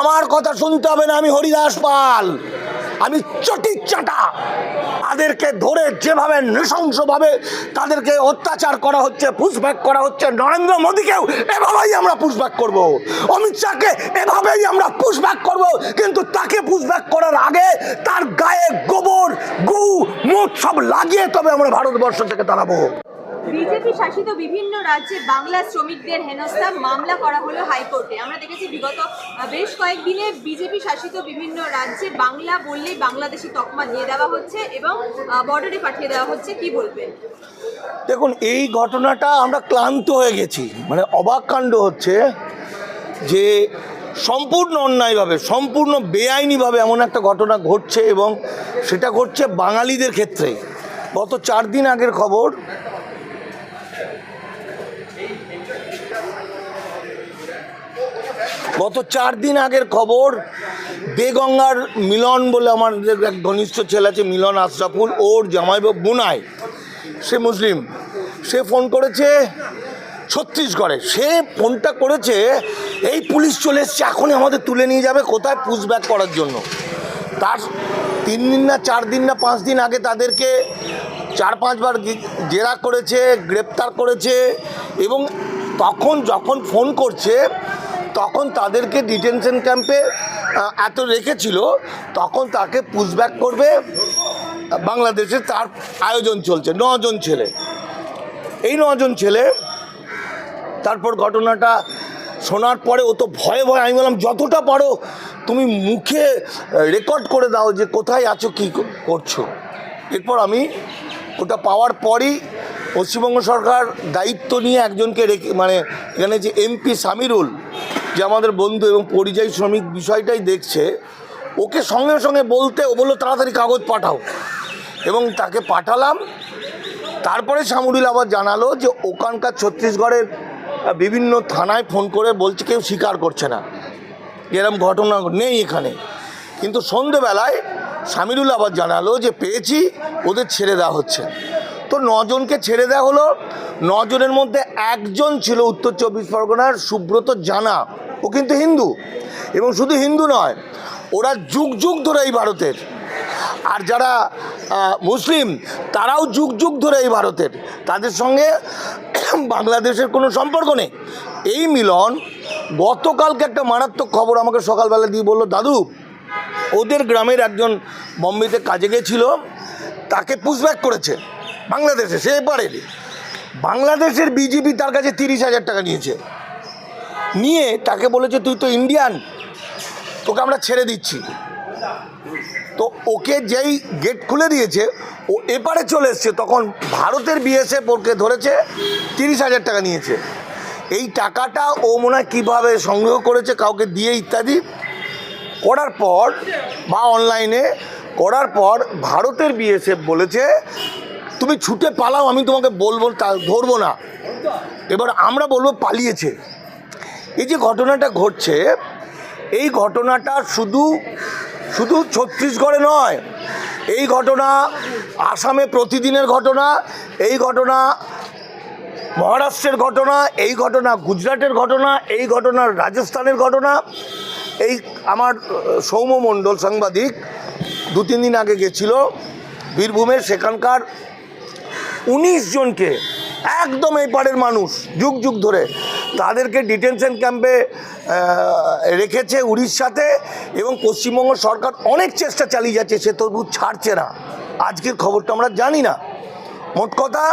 আমার কথা শুনতে হবে না, আমি হরিদাস পাল। আমি চটি চাটা তাদেরকে ধরে যেভাবে নৃশংসভাবে তাদেরকে অত্যাচার করা হচ্ছে পুষব্যাক করা হচ্ছে, নরেন্দ্র মোদীকেও এভাবেই আমরা পুষব্যাক করব। অমিত শাহকে এভাবেই আমরা পুষব্যাক করব, কিন্তু তাকে পুষব্যাক করার আগে তার গায়ে গোবর, গু, মুখ সব লাগিয়ে তবে আমরা ভারতবর্ষ থেকে দাঁড়াবো। বিজেপি শাসিত বিভিন্ন রাজ্যে বাংলা শ্রমিকদের হেনস্থা মামলা করা হলো হাইকোর্টে। আমরা দেখেছি বিগত বেশ কয়েকদিনে বিজেপি শাসিত বিভিন্ন রাজ্যে বাংলা বললেই বাংলাদেশি তকমা দিয়ে দেওয়া হচ্ছে এবং বর্ডারে পাঠিয়ে দেওয়া হচ্ছে। কি বলবেন? দেখুন, এই ঘটনাটা আমরা ক্লান্ত হয়ে গেছি। মানে অবাক কাণ্ড হচ্ছে যে সম্পূর্ণ অন্যায়ভাবে, সম্পূর্ণ বেআইনিভাবে এমন একটা ঘটনা ঘটছে এবং সেটা ঘটছে বাঙালিদের ক্ষেত্রে। গত চার দিন আগের খবর গত চার দিন আগের খবর, বেগঙ্গার মিলন বলে আমাদের এক ঘনিষ্ঠ ছেলে আছে, মিলন আশরাফুল, ওর জামাই বুনায় সে মুসলিম। সে ফোন করেছে ছত্তিশগড়ে। সে ফোনটা করেছে, এই পুলিশ চলে এসছে, এখনই আমাদের তুলে নিয়ে যাবে, কোথায় পুশব্যাক করার জন্য? তার তিন দিন না চার দিন না পাঁচ দিন আগে তাদেরকে চার পাঁচবার জেরা করেছে, গ্রেপ্তার করেছে, এবং তখন যখন ফোন করছে তখন তাদেরকে ডিটেনশন ক্যাম্পে এত রেখেছিল, তখন তাকে পুশব্যাক করবে, বাংলাদেশে তার আয়োজন চলছে নজন ছেলে। এই নজন ছেলে, তারপর ঘটনাটা শোনার পরে ও তো ভয়ে ভয়ে, আমি বললাম, যতটা পারো, তুমি মুখে রেকর্ড করে দাও যে কোথায় আছো, কী করছ। এরপর আমি ওটা পাওয়ার পরই পশ্চিমবঙ্গ সরকার দায়িত্ব নিয়ে একজনকে রেখে মানে এখানে যে এমপি সামিরুল যে আমাদের বন্ধু এবং পরিযায়ী শ্রমিক বিষয়টাই দেখছে, ওকে সঙ্গে সঙ্গে বলতে ও বলল, তাড়াতাড়ি কাগজ পাঠাও। এবং তাকে পাঠালাম। তারপরে শামুরিল আবার জানালো যে, ওখানকার ছত্তিশগড়ের বিভিন্ন থানায় ফোন করে বলছে, কেউ স্বীকার করছে না। এরম ঘটনা নেই এখানে। কিন্তু সন্ধেবেলায় শামিরুল আবার জানালো যে, পেয়েছি, ওদের ছেড়ে দেওয়া হচ্ছে। তো নজনকে ছেড়ে দেওয়া হলো। নজনের মধ্যে একজন ছিল উত্তর চব্বিশ পরগনার সুব্রত জানা। ও কিন্তু হিন্দু। এবং শুধু হিন্দু নয়, ওরা যুগ যুগ ধরে এই ভারতের। আর যারা মুসলিম, তারাও যুগ যুগ ধরে এই ভারতের। তাদের সঙ্গে বাংলাদেশের কোনো সম্পর্ক নেই। এই মিলন গতকালকে একটা মারাত্মক খবর আমাকে সকালবেলা দিয়ে বলল, দাদু, ওদের গ্রামের একজন বম্বেতে কাজে গেছিল, তাকে পুশব্যাক করেছে। বাংলাদেশে, সে পারেনি। বাংলাদেশের বিজেপি তার কাছে তিরিশ হাজার টাকা নিয়েছে। নিয়ে তাকে বলেছে, তুই তো ইন্ডিয়ান তোকে আমরা ছেড়ে দিচ্ছি। তো ওকে যেই গেট খুলে দিয়েছে, ও এপারে চলে এসছে। তখন ভারতের বিএসএফ ওকে ধরেছে, তিরিশ হাজার টাকা নিয়েছে। এই টাকাটা ও মনে হয় কীভাবে সংগ্রহ করেছে, কাউকে দিয়ে ইত্যাদি করার পর বা অনলাইনে করার পর ভারতের বিএসএফ বলেছে তুমি ছুটে পালাও আমি তোমাকে বলব তা ধরবো না। এবার আমরা বলব পালিয়েছে। এই যে ঘটনাটা ঘটছে এই ঘটনাটা শুধু শুধু ছত্তিশগড়ে নয় এই ঘটনা আসামে প্রতিদিনের ঘটনা এই ঘটনা মহারাষ্ট্রের ঘটনা এই ঘটনা গুজরাটের ঘটনা এই ঘটনা রাজস্থানের ঘটনা এই আমার আহ, সৌম্য মণ্ডল সাংবাদিক দু তিন দিন আগে গেছিল বীরভূমের সেখানকার উনিশ জনকে একদম এই পাড়ের মানুষ, যুগ যুগ ধরে। তাদেরকে ডিটেনশন ক্যাম্পে রেখেছে উড়িষ্যাতে এবং পশ্চিমবঙ্গ সরকার অনেক চেষ্টা চালিয়ে যাচ্ছে, সে তবু ছাড়ছে না। আজকের খবরটা আমরা জানি না। মোট কথা,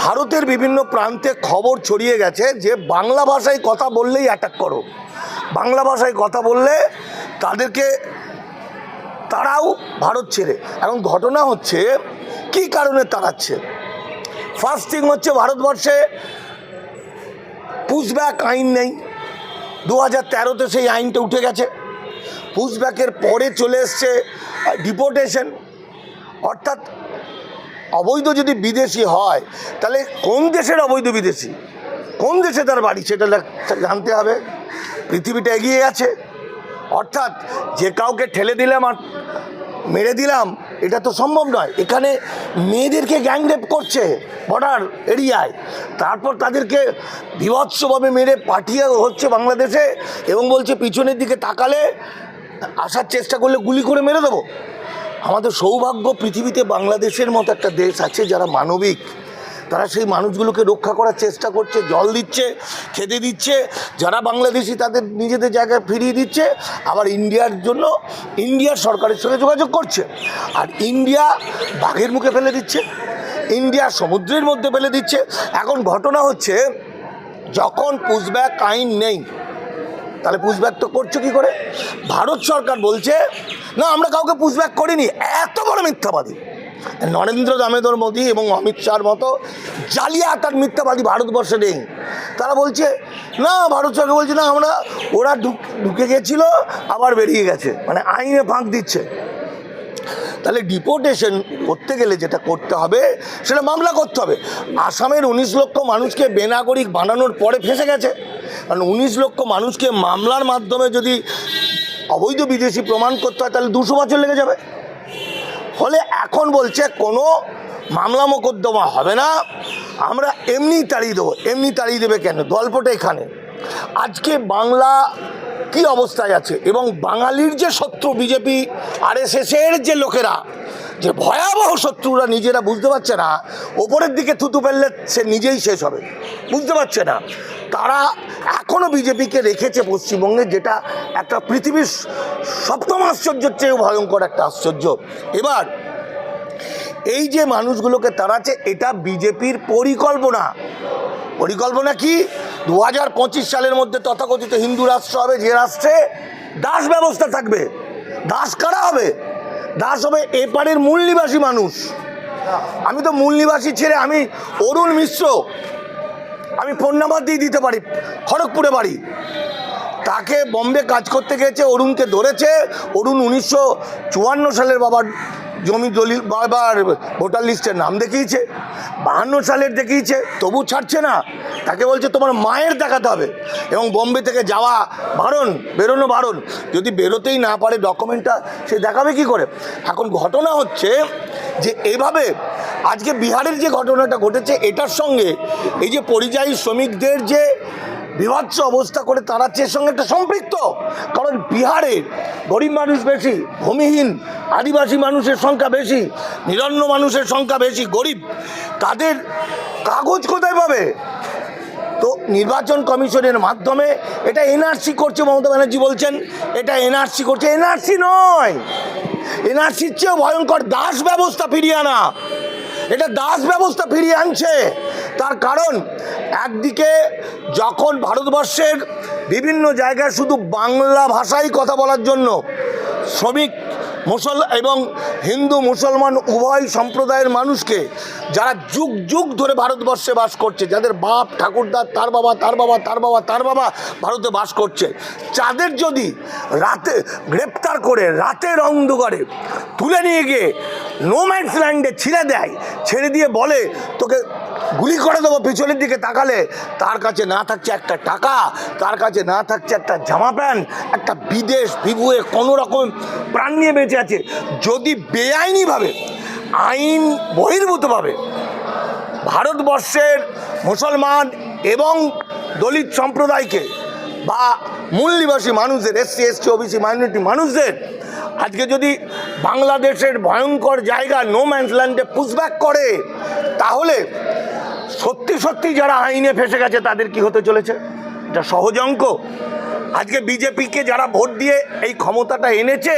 ভারতের বিভিন্ন প্রান্তে খবর ছড়িয়ে গেছে যে বাংলা ভাষায় কথা বললেই অ্যাটাক করো। বাংলা ভাষায় কথা বললে তাদেরকে তারাও ভারত ছেড়ে। এখন ঘটনা হচ্ছে কি কারণে তাড়াচ্ছে? ফার্স্ট থিং হচ্ছে ভারতবর্ষে পুশব্যাক আইন নেই। দু হাজার তেরোতে সেই আইনটা উঠে গেছে। পুশব্যাকের পরে চলে এসছে ডিপোর্টেশন অর্থাৎ অবৈধ যদি বিদেশি হয়, তাহলে কোন দেশের অবৈধ বিদেশি? কোন দেশে তার বাড়ি? সেটা জানতে হবে। পৃথিবীটা এগিয়ে গেছে। অর্থাৎ যে কাউকে ঠেলে দিলাম আর মেরে দিলাম, এটা তো সম্ভব নয়। এখানে মেয়েদেরকে গ্যাংরেপ করছে বর্ডার এরিয়ায়। তারপর তাদেরকে বিভৎসভাবে মেরে পাঠিয়ে হচ্ছে বাংলাদেশে এবং বলছে পিছনের দিকে তাকালে আসার চেষ্টা করলে গুলি করে মেরে দেবো। আমাদের সৌভাগ্য পৃথিবীতে বাংলাদেশের মতো একটা দেশ আছে যারা মানবিক তারা সেই মানুষগুলোকে রক্ষা করার চেষ্টা করছে, জল দিচ্ছে, খেতে দিচ্ছে, যারা বাংলাদেশি তাদের নিজেদের জায়গায় ফিরিয়ে দিচ্ছে, আবার ইন্ডিয়ার জন্য ইন্ডিয়ার সরকারের সঙ্গে যোগাযোগ করছে। আর ইন্ডিয়া বাঘের মুখে ফেলে দিচ্ছে, ইন্ডিয়া সমুদ্রের মধ্যে ফেলে দিচ্ছে। এখন ঘটনা হচ্ছে, যখন পুষব্যাক আইন নেই, তাহলে পুষব্যাক তো করছ কি করে? ভারত সরকার বলছে, না, আমরা কাউকে পুষব্যাক করিনি, এত বড় মিথ্যাবাদী। নরেন্দ্র দামোদর মোদী এবং অমিত শাহর মতো জালিয়াত আর মিথ্যাবাদী ভারতবর্ষে নেই। তারা বলছে, না, ভারত সরকার বলছে, না, আমরা, ওরা ঢুক- গেছিল, আবার বেরিয়ে গেছে। মানে আইনে ফাঁক দিচ্ছে। তাহলে ডিপোর্টেশন করতে গেলে যেটা করতে হবে, সেটা মামলা করতে হবে। আসামের উনিশ লক্ষ মানুষকে বেনাগরিক বানানোর পরে ফেসে গেছে। কারণ উনিশ লক্ষ মানুষকে মামলার মাধ্যমে যদি অবৈধ বিদেশি প্রমাণ করতে হয়, তাহলে দুশো বছর লেগে যাবে। ফলে এখন বলছে কোনো মামলা মোকদ্দমা হবে না। আমরা এমনি তাড়িয়ে দেবো, এমনি তাড়িয়ে দেবে কেন? গল্পটা এখানে। আজকে বাংলা কি অবস্থায় আছে? এবং বাঙালির যে শত্রু বিজেপি আর এর যে লোকেরা, যে ভয়াবহ শত্রুরা নিজেরা বুঝতে পারছে না, ওপরের দিকে থুতু ফেললে সে নিজেই শেষ হবে। বুঝতে পারছে না। তারা এখনও বিজেপিকে রেখেছে পশ্চিমবঙ্গে, যেটা একটা পৃথিবীর সপ্তম আশ্চর্যের চেয়েও ভয়ঙ্কর একটা আশ্চর্য। এবার, এই যে মানুষগুলোকে তাড়াচ্ছে, এটা বিজেপির পরিকল্পনা। পরিকল্পনা কি? দু হাজার পঁচিশ সালের মধ্যে তথাকথিত হিন্দু রাষ্ট্র হবে, যে রাষ্ট্রে দাস ব্যবস্থা থাকবে। দাস কারা হবে? দাস হবে এপারের মূল নিবাসী মানুষ। আমি তো মূল নিবাসী ছেড়ে আমি অরুণ মিশ্র। আমি ফোন নাম্বার দিয়ে দিতে পারি, খড়গপুরে বাড়ি। তাকে বম্বে কাজ করতে গেছে, অরুণকে ধরেছে। অরুণ উনিশশো চুয়ান্ন সালের বাবার জমি দলিল, বাবার ভোটার লিস্টের নাম দেখিয়েছে। বাহান্ন সালের দেখিয়েছে, তবু ছাড়ছে না। তাকে বলছে, তোমার মায়ের দেখাতে হবে। এবং বম্বে থেকে যাওয়া বারণ, বেরোনো বারণ, যদি বেরোতেই না পারে ডকুমেন্টটা সে দেখাবে কি করে? এখন ঘটনা হচ্ছে যে এভাবে আজকে বিহারের যে ঘটনাটা ঘটেছে, এটার সঙ্গে এই যে পরিযায়ী শ্রমিকদের যে বিভৎস অবস্থা করে তারা এর সঙ্গে একটা সম্পৃক্ত। কারণ বিহারের গরিব মানুষ বেশি, ভূমিহীন, আদিবাসী মানুষের সংখ্যা বেশি, নিরন্ন মানুষের সংখ্যা বেশি, গরিব, তাদের কাগজ কোথায় পাবে? তো নির্বাচন কমিশনের মাধ্যমে এটা এনআরসি করছে, মমতা ব্যানার্জি বলছেন, এটা এনআরসি করছে, এনআরসি নয়। এনআরসির চেয়েও ভয়ঙ্কর দাস ব্যবস্থা ফিরিয়ে আনা। এটা দাস ব্যবস্থা ফিরিয়ে আনছে। তার কারণ, একদিকে যখন ভারতবর্ষের বিভিন্ন জায়গায় শুধু বাংলা ভাষাই কথা বলার জন্য শ্রমিক মুসল এবং হিন্দু মুসলমান উভয় সম্প্রদায়ের মানুষকে যারা যুগ যুগ ধরে ভারতবর্ষে বাস করছে, যাদের বাপ, ঠাকুরদার, তার বাবা তার বাবা তার বাবা তার বাবা ভারতে বাস করছে, যাদের যদি রাতে গ্রেপ্তার করে রাতের অন্ধকারে তুলে নিয়ে গিয়ে নোম্যান্স ল্যান্ডে ছিঁড়ে দেয়, ছেড়ে দিয়ে বলে, তোকে গুলি করে দেবো, পিছনের দিকে তাকালে। তার কাছে না থাকছে একটা টাকা, তার কাছে না থাকছে একটা জামা প্যান্ট, একটা বিদেশ বিভুয়ে কোনো রকম প্রাণ নিয়ে বেঁচে আছে। যদি বেআইনিভাবে, আইন বহির্ভূতভাবে ভারতবর্ষের মুসলমান এবং দলিত সম্প্রদায়কে বা মূল নিবাসী মানুষদের, এসসি, এসটি, ওবিসি, মাইনরিটি মানুষদের, আজকে যদি বাংলাদেশের ভয়ঙ্কর জায়গা নো ম্যান্স ল্যান্ডে পুশব্যাক করে, তাহলে সত্যি সত্যি যারা আইনে ফেসে গেছে, তাদের কি হতে চলেছে? এটা সহজ অঙ্ক। আজকে বিজেপিকে যারা ভোট দিয়ে এই ক্ষমতাটা এনেছে,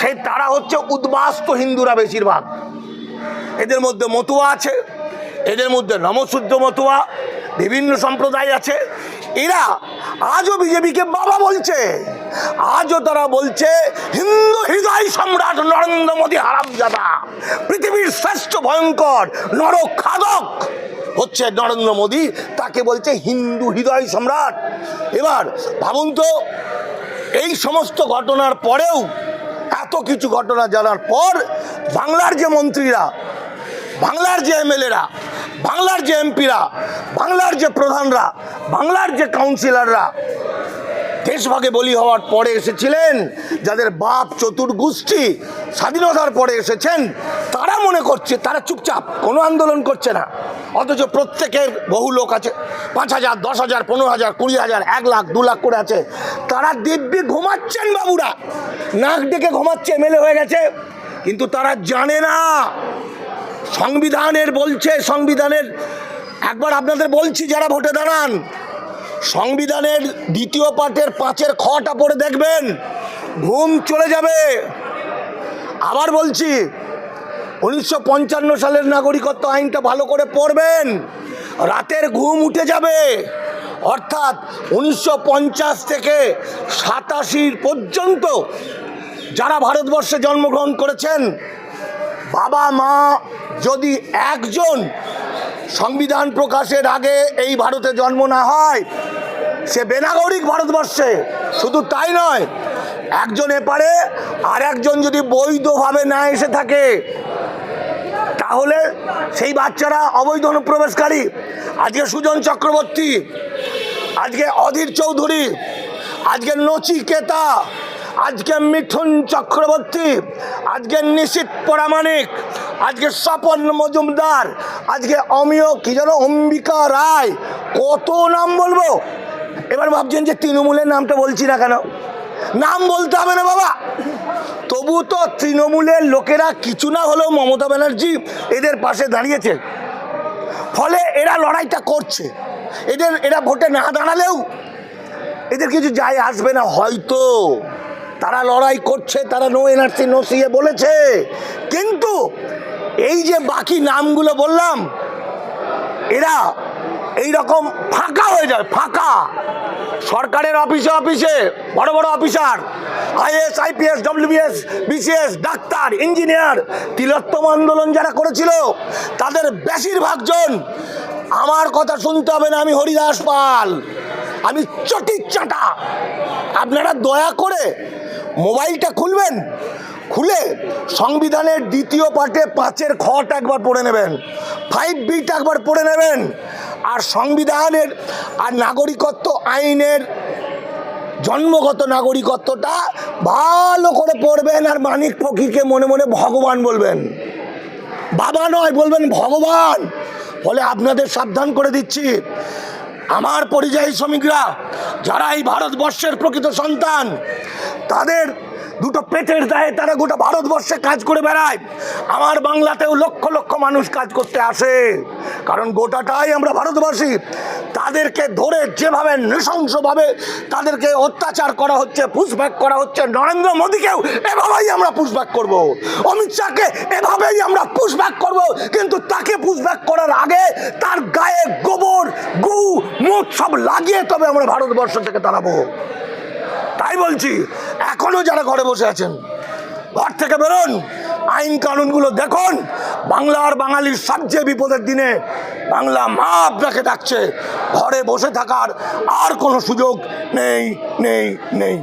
সেই তারা হচ্ছে উদ্বাস্ত হিন্দুরা বেশিরভাগ। এদের মধ্যে মতুয়া আছে, এদের মধ্যে নমশুদ্ধ মতুয়া, বিভিন্ন সম্প্রদায় আছে। এরা আজও বিজেপিকে বাবা বলছে। আজও তারা বলছে, হিন্দু হৃদয় সম্রাট নরেন্দ্র মোদী হারামজাদা পৃথিবীর শ্রেষ্ঠ ভয়ঙ্কর নরখাদক হচ্ছে নরেন্দ্র মোদী। তাকে বলছে হিন্দু হৃদয় সম্রাট। এবার ভাবুন তো, এই সমস্ত ঘটনার পরেও, এত কিছু ঘটনা জানার পর বাংলার যে মন্ত্রীরা, বাংলার যে এমএলএরা, বাংলার যে এমপিরা, বাংলার যে প্রধানরা, বাংলার যে কাউন্সিলররা দেশভাগে বলি হওয়ার পরে এসেছিলেন, যাদের বাপ চতুর্গোষ্ঠী স্বাধীনতার পরে এসেছেন, তারা মনে করছে, তারা চুপচাপ, কোনো আন্দোলন করছে না। অথচ প্রত্যেকের বহু লোক আছে, পাঁচ হাজার, দশ হাজার, পনেরো হাজার, কুড়ি হাজার, এক লাখ, দু লাখ করে আছে। তারা দিব্যি ঘুমাচ্ছেন বাবুরা। নাক ডেকে ঘুমাচ্ছে, এমএলএ হয়ে গেছে। কিন্তু তারা জানে না। সংবিধানের বলছে, সংবিধানের, একবার আপনাদের বলছি যারা ভোটে দাঁড়ান সংবিধানের দ্বিতীয় পার্টের পাঁচের খটা পড়ে দেখবেন, ঘুম চলে যাবে। আবার বলছি, উনিশশো পঞ্চান্ন সালের নাগরিকত্ব আইনটা ভালো করে পড়বেন, রাতের ঘুম উঠে যাবে। অর্থাৎ উনিশশো পঞ্চাশ থেকে সাতাশির পর্যন্ত যারা ভারতবর্ষে জন্মগ্রহণ করেছেন বাবা মা যদি একজন সংবিধান প্রকাশের আগে এই ভারতে জন্ম না হয়, সে বেনাগরিক ভারতবর্ষে। শুধু তাই নয়, একজন এপারে আর একজন যদি বৈধভাবে না এসে থাকে, তাহলে সেই বাচ্চারা অবৈধ অনুপ্রবেশকারী। আজকে সুজন চক্রবর্তী, আজকে অধীর চৌধুরী, আজকে নচিকেতা আজকে মিঠুন চক্রবর্তী, আজকে নিশিত পরামানিক আজকে স্বপন মজুমদার, আজকে অমিয় কি যেন অম্বিকা রায়, কত নাম বলব? এবার ভাবছেন যে তৃণমূলের নামটা বলছি না কেন? নাম বলতে হবে না বাবা। তবু তো তৃণমূলের লোকেরা কিছু না হলেও মমতা ব্যানার্জি এদের পাশে দাঁড়িয়েছে। ফলে এরা লড়াইটা করছে। এদের, এরা ভোটে না দাঁড়ালেও এদের কিছু যায় আসবে না। হয়তো তারা লড়াই করছে, তারা নো এনআরসি নো সিএ বলেছে। কিন্তু এই যে বাকি নামগুলো বললাম, এরা এই রকম ফাঁকা হয়ে যায়, ফাঁকা। সরকারের অফিসে অফিসে, বড় বড় officer IAS IPS, WBCS, BCS, doctor, engineer, Tilottama আন্দোলন যারা করেছিল, তাদের বেশিরভাগ জন আমার কথা শুনতে হবে না, আমি হরিদাস পাল। আমি চটি চাটা আপনারা দয়া করে মোবাইলটা খুলবেন খুলে সংবিধানের দ্বিতীয় পার্টে পাঁচের খটা একবার পড়ে নেবেন ফাইভ বিটা একবার পড়ে নেবেন, আর সংবিধানের আর নাগরিকত্ব আইনের জন্মগত নাগরিকত্বটা ভালো করে পড়বেন আর মানিক ফকিরকে মনে মনে ভগবান বলবেন। বাবা নয়, বলবেন ভগবান। ফলে আপনাদের সাবধান করে দিচ্ছি। আমার পরিযায়ী শ্রমিকরা, যারা এই ভারতবর্ষের প্রকৃত সন্তান, তাদের দুটো পেটের দায়ে তারা গোটা ভারতবর্ষে কাজ করে বেড়ায়। আমার বাংলাতেও লক্ষ লক্ষ মানুষ কাজ করতে আসে। কারণ গোটাটাই আমরা ভারতবাসী। তাদেরকে ধরে যেভাবে নৃশংসভাবে তাদেরকে অত্যাচার করা হচ্ছে পুষব্যাক করা হচ্ছে, নরেন্দ্র মোদীকেও এভাবেই আমরা পুষব্যাক করব। অমিত শাহকে এভাবেই আমরা পুষব্যাক করব। কিন্তু তাকে পুষব্যাক করার আগে তার গায়ে গোবর, গু, মুখ সব লাগিয়ে তবে আমরা ভারতবর্ষ থেকে তাড়াবো তাই বলছি এখনও যারা ঘরে বসে আছেন, ঘর থেকে বেরোন, আইন কানুনগুলো দেখুন। বাংলার বাঙালির সবচেয়ে বিপদের দিনে বাংলা মা আপনাকে ডাকছে, ঘরে বসে থাকার আর কোনো সুযোগ নেই নেই নেই।